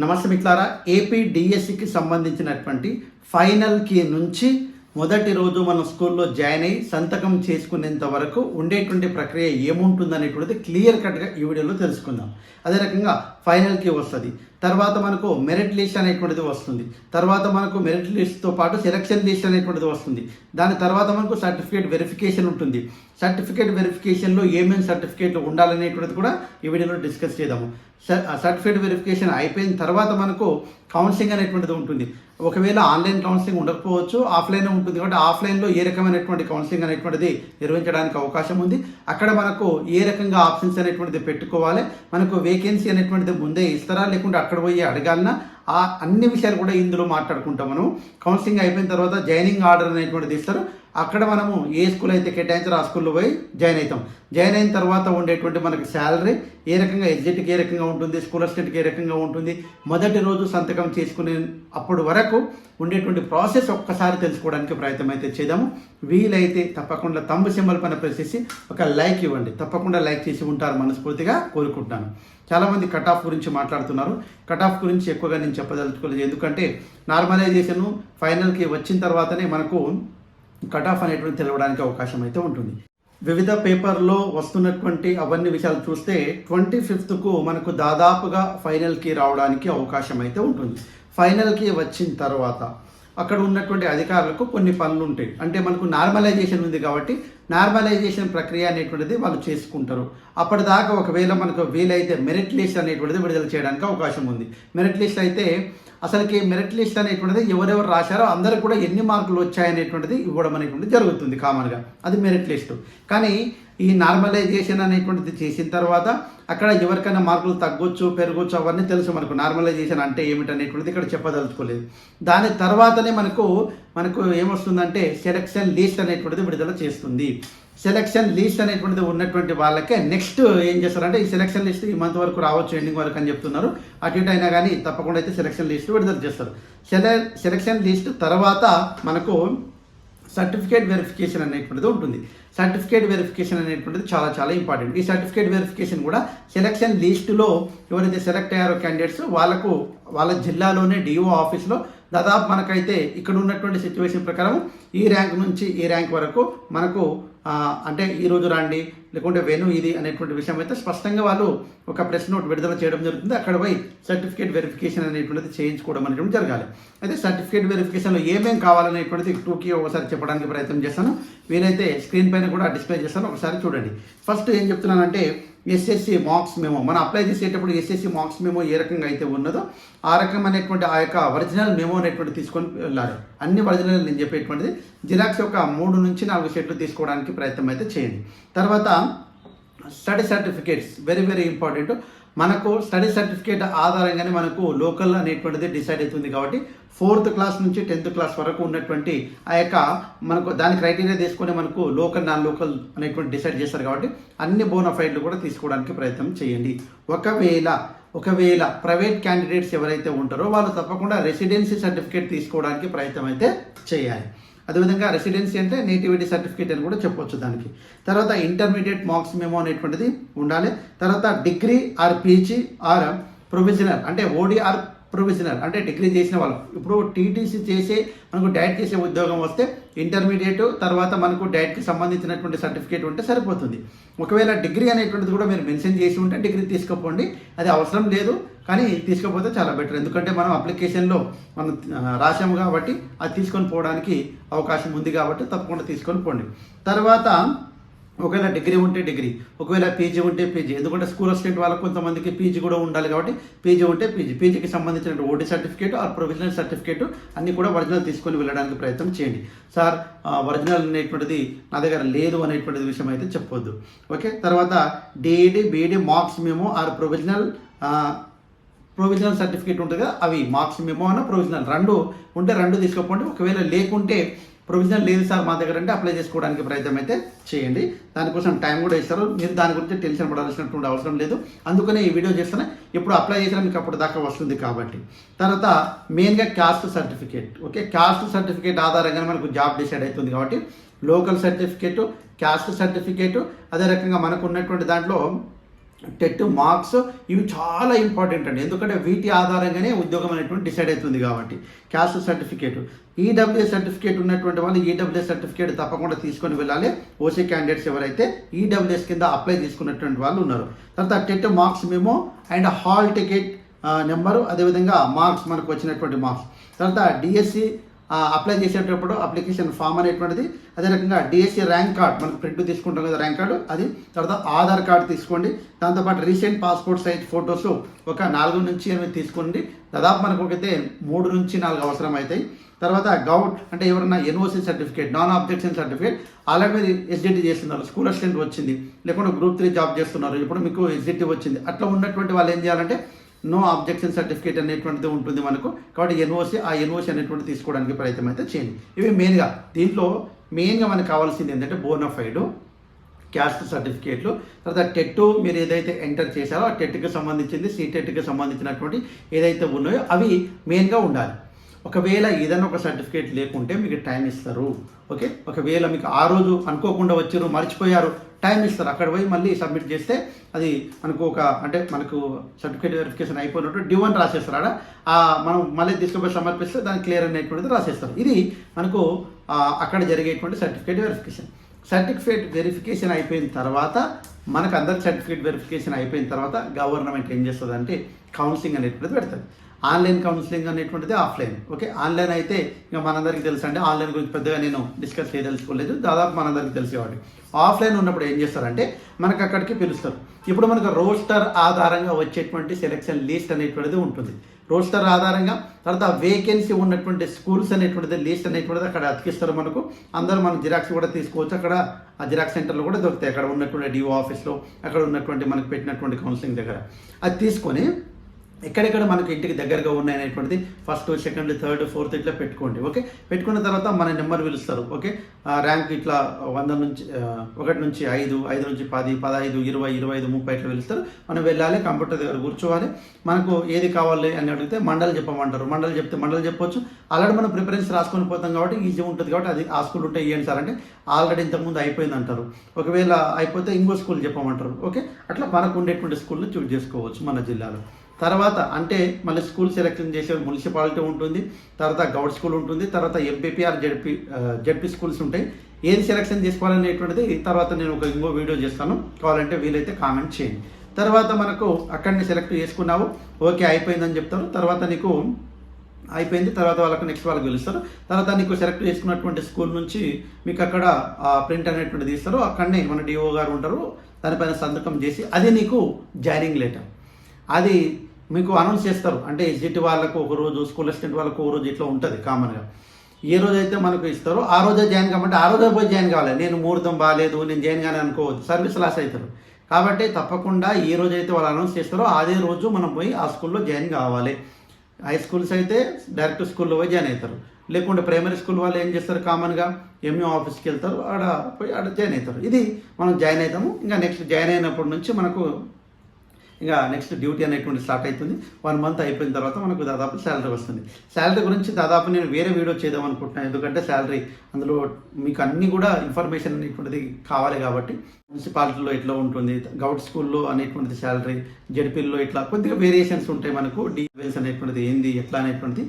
నమస్తే మిత్రులారా ఏపీ డిఎస్సికి సంబంధించినటువంటి ఫైనల్కి నుంచి మొదటి రోజు మన స్కూల్లో జాయిన్ అయ్యి సంతకం చేసుకునేంత వరకు ఉండేటువంటి ప్రక్రియ ఏముంటుంది అనేటువంటిది క్లియర్ కట్గా ఈ వీడియోలో తెలుసుకుందాం. అదే రకంగా ఫైనల్కి వస్తుంది. తర్వాత మనకు మెరిట్ లిస్ట్ అనేటువంటిది వస్తుంది. తర్వాత మనకు మెరిట్ లిస్ట్తో పాటు సెలక్షన్ లిస్ట్ అనేటువంటిది వస్తుంది. దాని తర్వాత మనకు సర్టిఫికేట్ వెరిఫికేషన్ ఉంటుంది. సర్టిఫికేట్ వెరిఫికేషన్లో ఏమేమి సర్టిఫికేట్లు ఉండాలనేటువంటిది కూడా ఈ వీడియోలో డిస్కస్ చేద్దాము. సర్టిఫికేట్ వెరిఫికేషన్ అయిపోయిన తర్వాత మనకు కౌన్సిలింగ్ అనేటువంటిది ఉంటుంది. ఒకవేళ ఆన్లైన్ కౌన్సిలింగ్ ఉండకపోవచ్చు ఆఫ్లైన్ ఉంటుంది కాబట్టి ఆఫ్లైన్లో ఏ రకమైనటువంటి కౌన్సిలింగ్ అనేటువంటిది నిర్వహించడానికి అవకాశం ఉంది. అక్కడ మనకు ఏ రకంగా ఆప్షన్స్ అనేటువంటిది పెట్టుకోవాలి మనకు వేకెన్సీ అనేటువంటిది ముందే ఇస్తారా లేకుంటే అక్కడ పోయి అడగాలన్నా ఆ అన్ని విషయాలు కూడా ఇందులో మాట్లాడుకుంటాం మనం. కౌన్సిలింగ్ అయిపోయిన తర్వాత జాయినింగ్ ఆర్డర్ అనేటువంటిది ఇస్తారు. అక్కడ మనము ఏ స్కూల్ అయితే కేటాయించారో ఆ స్కూల్లో పోయి జాయిన్ అవుతాం. జాయిన్ అయిన తర్వాత ఉండేటువంటి మనకి శాలరీ ఏ రకంగా ఎగ్జిట్కి ఏ రకంగా ఉంటుంది స్కూల్ అసిస్టెంట్కి ఏ రకంగా ఉంటుంది మొదటి రోజు సంతకం చేసుకునే అప్పుడు వరకు ఉండేటువంటి ప్రాసెస్ ఒక్కసారి తెలుసుకోవడానికి ప్రయత్నం అయితే చేద్దాము. వీలైతే తప్పకుండా తమ్ము సింబల్ పైన ప్రెస్ చేసి ఒక లైక్ ఇవ్వండి. తప్పకుండా లైక్ చేసి ఉంటారు మనస్ఫూర్తిగా కోరుకుంటున్నాను. చాలామంది కట్ ఆఫ్ గురించి మాట్లాడుతున్నారు. కట్ ఆఫ్ గురించి ఎక్కువగా నేను చెప్పదలుచుకోలేదు. ఎందుకంటే నార్మలైజేషన్ ఫైనల్కి వచ్చిన తర్వాతనే మనకు కట్ ఆఫ్ అనేటువంటి తెలవడానికి అవకాశం అయితే ఉంటుంది. వివిధ పేపర్లో వస్తున్నటువంటి అవన్నీ విషయాలు చూస్తే ట్వంటీ ఫిఫ్త్కు మనకు దాదాపుగా ఫైనల్కి రావడానికి అవకాశం అయితే ఉంటుంది. ఫైనల్కి వచ్చిన తర్వాత అక్కడ ఉన్నటువంటి అధికారులకు కొన్ని పనులు ఉంటాయి. అంటే మనకు నార్మలైజేషన్ ఉంది కాబట్టి నార్మలైజేషన్ ప్రక్రియ అనేటువంటిది వాళ్ళు చేసుకుంటారు. అప్పటిదాకా ఒకవేళ మనకు వీలైతే మెరిట్ లిస్ట్ అనేటువంటిది విడుదల చేయడానికి అవకాశం ఉంది. మెరిట్ లిస్ట్ అయితే అసలుకి మెరిట్ లిస్ట్ అనేటువంటిది ఎవరెవరు రాశారో అందరూ కూడా ఎన్ని మార్కులు వచ్చాయనేటువంటిది ఇవ్వడం అనేటువంటిది జరుగుతుంది కామన్గా అది మెరిట్ లిస్టు కానీ ఈ నార్మలైజేషన్ అనేటువంటిది చేసిన తర్వాత అక్కడ ఎవరికైనా మార్కులు తగ్గొచ్చు పెరగొచ్చు అవన్నీ తెలుసు మనకు. నార్మలైజేషన్ అంటే ఏమిటనేటువంటిది ఇక్కడ చెప్పదలుచుకోలేదు. దాని తర్వాతనే మనకు మనకు ఏమొస్తుందంటే సెలక్షన్ లిస్ట్ అనేటువంటిది విడుదల చేస్తుంది. సెలక్షన్ లిస్ట్ అనేటువంటిది ఉన్నటువంటి వాళ్ళకే నెక్స్ట్ ఏం చేస్తారంటే ఈ సెలక్షన్ లిస్ట్ ఈ మంత్ వరకు రావచ్చు ఎండింగ్ వరకు అని చెప్తున్నారు. అటు ఇటు అయినా కానీ తప్పకుండా అయితే సెలక్షన్ లిస్ట్ విడుదల చేస్తారు. సెల సెలక్షన్ లిస్ట్ తర్వాత మనకు సర్టిఫికేట్ వెరిఫికేషన్ అనేటువంటిది ఉంటుంది. సర్టిఫికేట్ వెరిఫికేషన్ అనేటువంటిది చాలా చాలా ఇంపార్టెంట్ ఈ సర్టిఫికేట్ వెరిఫికేషన్ కూడా సెలక్షన్ లిస్టులో ఎవరైతే సెలెక్ట్ అయ్యారో క్యాండిడేట్స్ వాళ్ళకు వాళ్ళ జిల్లాలోనే డిఓ ఆఫీస్లో దాదాపు మనకైతే ఇక్కడ ఉన్నటువంటి సిచ్యువేషన్ ప్రకారం ఈ ర్యాంక్ నుంచి ఈ ర్యాంక్ వరకు మనకు అంటే ఈ రోజు రండి లేకుంటే వెను ఇది అనేటువంటి విషయం అయితే స్పష్టంగా వాళ్ళు ఒక ప్రెస్ నోట్ విడుదల చేయడం జరుగుతుంది. అక్కడ పోయి సర్టిఫికేట్ వెరిఫికేషన్ అనేటువంటిది చేయించుకోవడం అనేటువంటి జరగాలి. అయితే సర్టిఫికేట్ వెరిఫికేషన్లో ఏమేం కావాలనేటువంటిది టూకి ఒకసారి చెప్పడానికి ప్రయత్నం చేస్తాను. వీలైతే స్క్రీన్ పైన కూడా డిస్ప్లే చేస్తాను. ఒకసారి చూడండి. ఫస్ట్ ఏం చెప్తున్నానంటే ఎస్ఎస్సి మార్క్స్ మేమో మనం అప్లై చేసేటప్పుడు ఎస్ఎస్సి మార్క్స్ మేమో ఏ రకంగా అయితే ఉన్నదో ఆ రకమైనటువంటి ఆ యొక్క ఒరిజినల్ మెమో అనేటువంటి తీసుకొని వెళ్ళాలి. అన్ని ఒరిజినల్ నేను చెప్పేటువంటిది. జిరాక్స్ యొక్క మూడు నుంచి నాలుగు సెట్లు తీసుకోవడానికి ప్రయత్నం అయితే చేయండి. తర్వాత study certificates very very important మనకు స్టడీ సర్టిఫికేట్ ఆధారంగానే మనకు లోకల్ అనేటువంటిది డిసైడ్ అవుతుంది కాబట్టి ఫోర్త్ క్లాస్ నుంచి టెన్త్ క్లాస్ వరకు ఉన్నటువంటి ఆ యొక్క మనకు దాని క్రైటీరియా తీసుకొని మనకు లోకల్ నాన్ లోకల్ అనేటువంటి డిసైడ్ చేస్తారు కాబట్టి అన్ని బోనఫైడ్లు కూడా తీసుకోవడానికి ప్రయత్నం చేయండి. ఒకవేళ ఒకవేళ ప్రైవేట్ క్యాండిడేట్స్ ఎవరైతే ఉంటారో వాళ్ళు తప్పకుండా రెసిడెన్సీ సర్టిఫికేట్ తీసుకోవడానికి ప్రయత్నం అయితే చేయాలి. అదేవిధంగా రెసిడెన్సీ అంటే నేటివిటీ సర్టిఫికేట్ అని కూడా చెప్పొచ్చు దానికి. తర్వాత ఇంటర్మీడియట్ మార్క్స్ మేమో అనేటువంటిది ఉండాలి. తర్వాత degree or PG or provisional అంటే ఓడిఆర్ ప్రొఫెషనల్ అంటే డిగ్రీ చేసిన వాళ్ళు. ఇప్పుడు టీటీసీ చేసే మనకు డైట్ చేసే ఉద్యోగం వస్తే ఇంటర్మీడియట్ తర్వాత మనకు డైట్కి సంబంధించినటువంటి సర్టిఫికేట్ ఉంటే సరిపోతుంది. ఒకవేళ డిగ్రీ అనేటువంటిది కూడా మీరు మెన్షన్ చేసి ఉంటే డిగ్రీ తీసుకుపోండి అది అవసరం లేదు కానీ తీసుకపోతే చాలా బెటర్. ఎందుకంటే మనం అప్లికేషన్లో మనం రాసాము కాబట్టి అది తీసుకొని పోవడానికి అవకాశం ఉంది కాబట్టి తప్పకుండా తీసుకొని పోండి. తర్వాత ఒకవేళ డిగ్రీ ఉంటే డిగ్రీ ఒకవేళ పీజీ ఉంటే పీజీ. ఎందుకంటే స్కూల్ అసిస్టెంట్ వాళ్ళకి కొంతమందికి పీజీ కూడా ఉండాలి కాబట్టి పీజీ ఉంటే పీజీ. పీజీకి సంబంధించిన OT certificate or provisional certificate అన్ని కూడా ఒరిజినల్ తీసుకొని వెళ్ళడానికి ప్రయత్నం చేయండి. సార్ ఒరిజినల్ అనేటువంటిది నా దగ్గర లేదు అనేటువంటిది విషయం అయితే చెప్పొద్దు. ఓకే? తర్వాత DEd BEd marks memo or provisional provisional certificate ఉంటుంది కదా అవి మార్క్స్ మెమో అన్న ప్రొవిజనల్. రెండు ఉంటే రెండు తీసుకోకపోండి ఒకవేళ లేకుంటే ప్రొవిజన్ లేదు సార్ మా దగ్గర అంటే అప్లై చేసుకోవడానికి ప్రయత్నం అయితే చేయండి. దానికోసం టైం కూడా ఇస్తారు. మీరు దాని గురించి టెన్షన్ పడాల్సినటువంటి అవసరం లేదు. అందుకనే ఈ వీడియో చేస్తున్నా ఇప్పుడు అప్లై చేసినా మీకు అప్పుడు దాకా వస్తుంది కాబట్టి. తర్వాత మెయిన్గా caste certificate. Okay caste certificate ఆధారంగా మనకు జాబ్ డిసైడ్ అవుతుంది కాబట్టి లోకల్ సర్టిఫికేట్ క్యాస్ట్ సర్టిఫికేట్ అదే రకంగా మనకు ఉన్నటువంటి దాంట్లో టెట్ మార్క్స్ ఇవి చాలా ఇంపార్టెంట్ అండి. ఎందుకంటే వీటి ఆధారంగానే ఉద్యోగం అనేటువంటి డిసైడ్ అవుతుంది కాబట్టి. Caste certificate. ఈడబ్ల్యూఎస్ సర్టిఫికేట్ ఉన్నటువంటి వాళ్ళు ఈడబ్ల్యూఎస్ సర్టిఫికేట్ తప్పకుండా తీసుకొని వెళ్ళాలి. ఓసీ క్యాండిడేట్స్ ఎవరైతే ఈడబ్ల్యూఎస్ కింద అప్లై తీసుకున్నటువంటి వాళ్ళు ఉన్నారు. తర్వాత TET marks memo and hall ticket number అదేవిధంగా మార్క్స్ మనకు వచ్చినటువంటి మార్క్స్. తర్వాత డిఎస్సి అప్లై చేసేటప్పుడు అప్లికేషన్ ఫామ్ అనేటువంటిది అదే రకంగా డిఎస్సి ర్యాంక్ కార్డ్ మనకు ప్రింట్ తీసుకుంటాం కదా ర్యాంక్ కార్డు అది తర్వాత ఆధార్ కార్డు తీసుకోండి. దాంతోపాటు రీసెంట్ పాస్పోర్ట్ సైజ్ ఫొటోస్ ఒక నాలుగు నుంచి ఎనిమిది తీసుకోండి. దాదాపు మనకు ఒకైతే మూడు నుంచి నాలుగు అవసరం అవుతాయి. తర్వాత గౌట్ అంటే ఎవరైనా NOC certificate non objection certificate already మీరు ఎస్డిటి చేస్తున్నారు స్కూల్ అసిస్టెంట్ వచ్చింది. లేకుంటే గ్రూప్ త్రీ జాబ్ చేస్తున్నారు ఇప్పుడు మీకు ఎస్డిటి వచ్చింది. అట్లా ఉన్నటువంటి వాళ్ళు ఏం చేయాలంటే నో ఆబ్జెక్షన్ సర్టిఫికేట్ అనేటువంటిది ఉంటుంది మనకు. కాబట్టి ఎన్ఓసి ఆ ఎన్ఓసి అనేటువంటి తీసుకోవడానికి ప్రయత్నం అయితే చేయండి. ఇవి మెయిన్గా దీంట్లో మెయిన్గా మనకు కావాల్సింది ఏంటంటే బోనఫైడ్ క్యాస్ట్ సర్టిఫికేట్లు తర్వాత టెట్ మీరు ఏదైతే ఎంటర్ చేశారో ఆ టెట్కి సంబంధించింది సీటెట్కి సంబంధించినటువంటి ఏదైతే ఉన్నాయో అవి మెయిన్గా ఉండాలి. ఒకవేళ ఏదైనా ఒక సర్టిఫికేట్ లేకుంటే మీకు టైం ఇస్తారు. ఓకే ఒకవేళ మీకు ఆ రోజు అనుకోకుండా వచ్చారు మర్చిపోయారు టైం ఇస్తారు. అక్కడ పోయి మళ్ళీ సబ్మిట్ చేస్తే అది మనకు ఒక అంటే మనకు సర్టిఫికేట్ వెరిఫికేషన్ అయిపోయినట్టు డ్యూ అని రాసేస్తారు. ఆడ మనం మళ్ళీ తీసుకుపోయి సమర్పిస్తే దానికి క్లియర్ అనేటువంటిది రాసేస్తారు. ఇది మనకు అక్కడ జరిగేటువంటి సర్టిఫికేట్ వెరిఫికేషన్ సర్టిఫికేట్ వెరిఫికేషన్ అయిపోయిన తర్వాత మనకు అందరి సర్టిఫికేట్ వెరిఫికేషన్ అయిపోయిన తర్వాత గవర్నమెంట్ ఏం చేస్తుంది అంటే కౌన్సిలింగ్ అనేటువంటిది పెడుతుంది. ఆన్లైన్ కౌన్సిలింగ్ అనేటువంటిది ఆఫ్లైన్. ఓకే? ఆన్లైన్ అయితే ఇంకా మనందరికీ తెలుసు అంటే ఆన్లైన్ గురించి పెద్దగా నేను డిస్కస్ చేయదలుచుకోలేదు. దాదాపు మనందరికీ తెలిసేవాడు ఆఫ్లైన్ ఉన్నప్పుడు ఏం చేస్తారంటే మనకు అక్కడికి పిలుస్తారు. ఇప్పుడు మనకు రోస్టర్ ఆధారంగా వచ్చేటువంటి సెలెక్షన్ లిస్ట్ అనేటువంటిది ఉంటుంది. రోస్టర్ ఆధారంగా తర్వాత వేకెన్సీ ఉన్నటువంటి స్కూల్స్ అనేటువంటిది లిస్ట్ అనేటువంటిది అక్కడ అతికిస్తారు మనకు. అందరూ మనం జిరాక్స్ కూడా తీసుకోవచ్చు. అక్కడ ఆ జిరాక్స్ సెంటర్లో కూడా దొరుకుతాయి. అక్కడ ఉన్నటువంటి డిఓ ఆఫీస్లో అక్కడ ఉన్నటువంటి మనకు పెట్టినటువంటి కౌన్సిలింగ్ దగ్గర. అది తీసుకొని ఎక్కడెక్కడ మనకు ఇంటికి దగ్గరగా ఉన్నాయనేటువంటిది ఫస్ట్ సెకండ్ థర్డ్ ఫోర్త్ ఇట్లా పెట్టుకోండి ఓకే? పెట్టుకున్న తర్వాత మన నెంబర్ పిలుస్తారు ఓకే? ర్యాంక్ ఇట్లా వంద నుంచి ఒకటి నుంచి ఐదు ఐదు నుంచి పది పదహైదు ఇరవై ఇరవై ఐదు ముప్పై ఇట్లా పిలుస్తారు. మనం వెళ్ళాలి కంప్యూటర్ దగ్గర కూర్చోవాలి. మనకు ఏది కావాలి అని అడిగితే మండలి చెప్పమంటారు. మండలి చెప్తే మండలి చెప్పొచ్చు. ఆల్రెడీ మనం ప్రిఫరెన్స్ రాసుకొని పోతాం కాబట్టి ఈజీ ఉంటుంది కాబట్టి అది ఆ స్కూల్ ఉంటే ఇవ్వండి సార్ అంటే ఆల్రెడీ ఇంతకుముందు అయిపోయింది అంటారు. ఒకవేళ అయిపోతే ఇంకో స్కూల్ చెప్పమంటారు ఓకే? అట్లా మనకు ఉండేటువంటి స్కూల్ని చూస్ చేసుకోవచ్చు మన జిల్లాలో. తర్వాత అంటే మళ్ళీ స్కూల్ సెలెక్షన్ చేసే మున్సిపాలిటీ ఉంటుంది తర్వాత గౌడ్ స్కూల్ ఉంటుంది తర్వాత ఎంపీపీఆర్ జడ్పీ జడ్పీ స్కూల్స్ ఉంటాయి. ఏది సెలెక్షన్ చేసుకోవాలనేటువంటిది తర్వాత నేను ఒక ఇంకో వీడియో చేస్తాను. కావాలంటే వీలైతే కామెంట్ చేయండి. తర్వాత మనకు అక్కడిని సెలెక్ట్ చేసుకున్నావు. ఓకే అయిపోయిందని చెప్తారు. తర్వాత నీకు అయిపోయింది. తర్వాత వాళ్ళకు నెక్స్ట్ వాళ్ళకి పిలుస్తారు తర్వాత నీకు సెలెక్ట్ చేసుకున్నటువంటి స్కూల్ నుంచి మీకు అక్కడ ప్రింట్ అనేటువంటిది తీస్తారు అక్కడనే మన డిఓ గారు ఉంటారు. దానిపైన సంతకం చేసి అది నీకు జాయినింగ్ లెటర్. అది మీకు అనౌన్స్ చేస్తారు. అంటే ఎస్జిటి వాళ్ళకు ఒక రోజు స్కూల్ అసిస్టెంట్ వాళ్ళకు ఒక రోజు ఇట్లా ఉంటుంది కామన్గా ఏ రోజు అయితే మనకు ఇస్తారో ఆ రోజే జాయిన్ కావాలంటే ఆ రోజే పోయి జాయిన్ కావాలి. నేను ముహూర్తం బాగాలేదు నేను జాయిన్ కానీ అనుకోవద్దు. సర్వీస్ లాస్ అవుతారు కాబట్టి తప్పకుండా ఏ రోజు అయితే వాళ్ళు అనౌన్స్ చేస్తారో అదే రోజు మనం పోయి ఆ స్కూల్లో జాయిన్ కావాలి. హై స్కూల్స్ అయితే డైరెక్ట్ స్కూల్లో పోయి జాయిన్ అవుతారు. లేకుంటే ప్రైమరీ స్కూల్ వాళ్ళు ఏం చేస్తారు కామన్గా ఎంఈ ఆఫీస్కి వెళ్తారు. ఆడ పోయి ఆడ జాయిన్ అవుతారు. ఇది మనం జాయిన్ అవుతాము. ఇంకా నెక్స్ట్ జాయిన్ అయినప్పటి నుంచి మనకు ఇంకా నెక్స్ట్ డ్యూటీ అనేటువంటి స్టార్ట్ అవుతుంది వన్ మంత్ అయిపోయిన తర్వాత మనకు దాదాపు శాలరీ వస్తుంది. శాలరీ గురించి దాదాపు నేను వేరే వీడియో చేద్దాం అనుకుంటున్నాను. ఎందుకంటే శాలరీ అందులో మీకు అన్నీ కూడా ఇన్ఫర్మేషన్ అనేటువంటిది కావాలి కాబట్టి. మున్సిపాలిటీలో ఎట్లా ఉంటుంది? గౌట్ స్కూల్లో అనేటువంటిది శాలరీ జడ్పీల్లో ఇట్లా కొద్దిగా వేరియేషన్స్ ఉంటాయి మనకు. డీటెయిల్స్ అనేటువంటిది ఏంది? ఎట్లా అనేటువంటిది?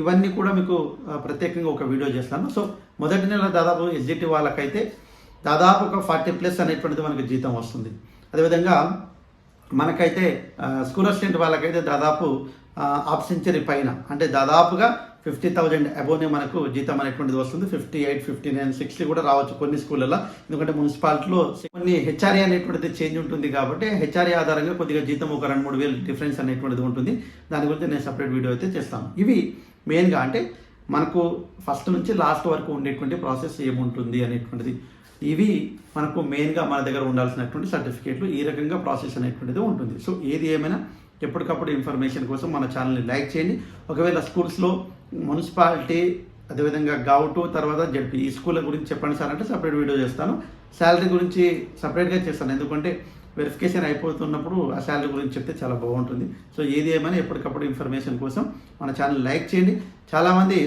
ఇవన్నీ కూడా మీకు ప్రత్యేకంగా ఒక వీడియో చేస్తాను. సో మొదటి నెల దాదాపు ఎస్జిటి వాళ్ళకైతే దాదాపు ఒక ఫార్టీ ప్లస్ అనేటువంటిది మనకు జీతం వస్తుంది. అదేవిధంగా మనకైతే ఆ, స్కూల్ అసిస్టెంట్ వాళ్ళకైతే దాదాపు హాఫ్ సెంచరీ పైన. అంటే దాదాపుగా ఫిఫ్టీ థౌజండ్ అబోనే మనకు జీతం అనేటువంటిది వస్తుంది. Fifty eight fifty nine sixty కూడా రావచ్చు కొన్ని స్కూళ్ళల్లో. ఎందుకంటే మున్సిపాలిటీలో కొన్ని హెచ్ఆర్ఏ అనేటువంటిది చేంజ్ ఉంటుంది కాబట్టి హెచ్ఆర్ఏ ఆధారంగా కొద్దిగా జీతం ఒక రెండు మూడు వేలు డిఫరెన్స్ అనేటువంటిది ఉంటుంది. దాని గురించి నేను సపరేట్ వీడియో అయితే చేస్తాను. ఇవి మెయిన్గా అంటే మనకు ఫస్ట్ నుంచి లాస్ట్ వరకు ఉండేటువంటి ప్రాసెస్ ఏముంటుంది అనేటువంటిది. ఇవి మనకు మెయిన్గా మన దగ్గర ఉండాల్సినటువంటి సర్టిఫికేట్లు ఈ రకంగా ప్రాసెస్ అనేటువంటిది ఉంటుంది. సో ఏది ఏమైనా ఎప్పటికప్పుడు ఇన్ఫర్మేషన్ కోసం మన ఛానల్ని లైక్ చేయండి. ఒకవేళ స్కూల్స్లో మున్సిపాలిటీ అదేవిధంగా గౌటు తర్వాత జడ్పీ ఈ స్కూళ్ళ గురించి చెప్పండి సార్ అంటే సపరేట్ వీడియో చేస్తాను. శాలరీ గురించి సపరేట్గా చేస్తాను. ఎందుకంటే వెరిఫికేషన్ అయిపోతున్నప్పుడు ఆ శాలరీ గురించి చెప్తే చాలా బాగుంటుంది. సో ఏది ఏమైనా ఎప్పటికప్పుడు ఇన్ఫర్మేషన్ కోసం మన ఛానల్ లైక్ చేయండి. చాలామంది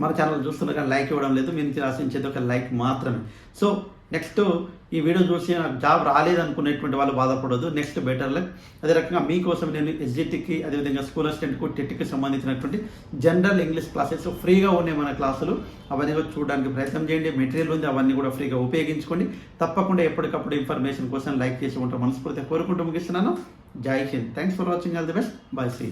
మన ఛానల్ చూస్తున్నా కానీ లైక్ ఇవ్వడం లేదు. మీరు ఆశించేది ఒక లైక్ మాత్రమే. సో నెక్స్ట్ ఈ వీడియో చూసి నాకు జాబ్ రాలేదనుకునేటువంటి వాళ్ళు బాధపడదు నెక్స్ట్ బెటర్ లైక్ అదే రకంగా మీకోసం నేను ఎస్జిటికి అదేవిధంగా స్కూల్ అసిస్టెంట్కు టెట్కి సంబంధించినటువంటి జనరల్ ఇంగ్లీష్ క్లాసెస్ ఫ్రీగా ఉన్నాయి మన క్లాసులు అవన్నీ కూడా చూడడానికి ప్రయత్నం చేయండి. మెటీరియల్ ఉంది అవన్నీ కూడా ఫ్రీగా ఉపయోగించుకోండి. తప్పకుండా ఎప్పటికప్పుడు ఇన్ఫర్మేషన్ కోసం లైక్ చేసి ఉంటాం మనస్ఫూర్తిగా కోరుకుంటూ ముగిస్తున్నాను. జై Hind. Thanks for watching all the best bye see